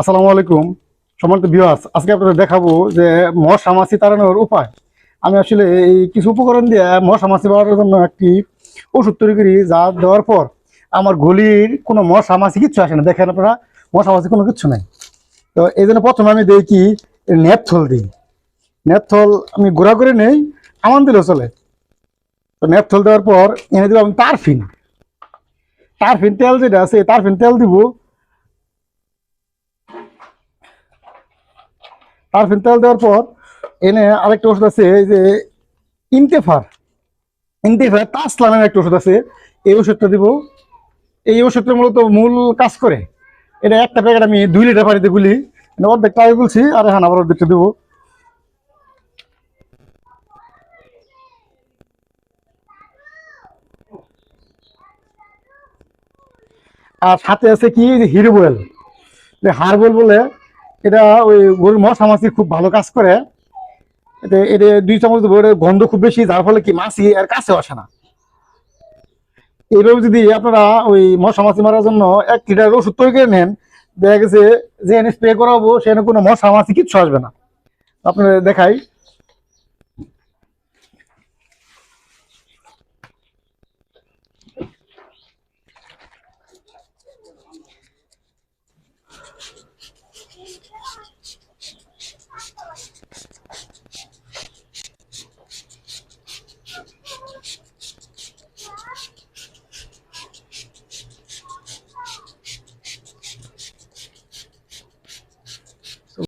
আসসালামু আলাইকুম। সম্মানিত ভিউয়ার্স আজকে আপনাদের দেখাবো যে মশা মাছি তাড়ানোর উপায়। আমি আসলে এই কিছু উপকরণ দিয়ে মশা মাছি জন্য একটি ওষুধ তৈরি করি, যা দেওয়ার পর আমার গলির কোনো মশা মাছি কিচ্ছু আসে না। দেখেন আপনারা মশা মাছি কোনো কিচ্ছু নাই। তো এই জন্য প্রথমে আমি দিই কি, নেপথল দিই। নেপথল আমি গুঁড়া করে নেই আমান দিলেও চলে। তো নেপথল দেওয়ার পর এনে দেবো আমি তারফিন। তারফিন তেল যেটা আছে, তারফিন তেল দিব তারফিন তেল দেওয়ার পর এনে আরেকটা ওষুধ আছে যে ইনতেফার। ইনতেফার তাসলা নামের একটা ওষুধ আছে, এই ওষুধটা দিব। এই ওষুধটা মূলত মূল কাজ করে। এটা একটা প্যাকেট আমি দুই লিটার পানিতে গুলি। মানে অর্ধেকটা আগে গুলছি, আর এখন আবার অর্ধেকটা দেবো। আর সাথে আছে কি? হিরো বয়েল যে হারবল বলে এটা ওই গরুর মশ মাছির খুব ভালো কাজ করে। এটা দুই চামচ গন্ধ খুব বেশি, যার ফলে কি মাছি আর কাছে আসে না। এইভাবে যদি আপনারা ওই মশা মাছি মারার জন্য এক লিটার ওষুধ তৈরি করে নেন, দেখা গেছে যে স্প্রে করাবো, সেখানে কোনো মশা মাছি কিচ্ছু আসবে না। আপনারা দেখাই।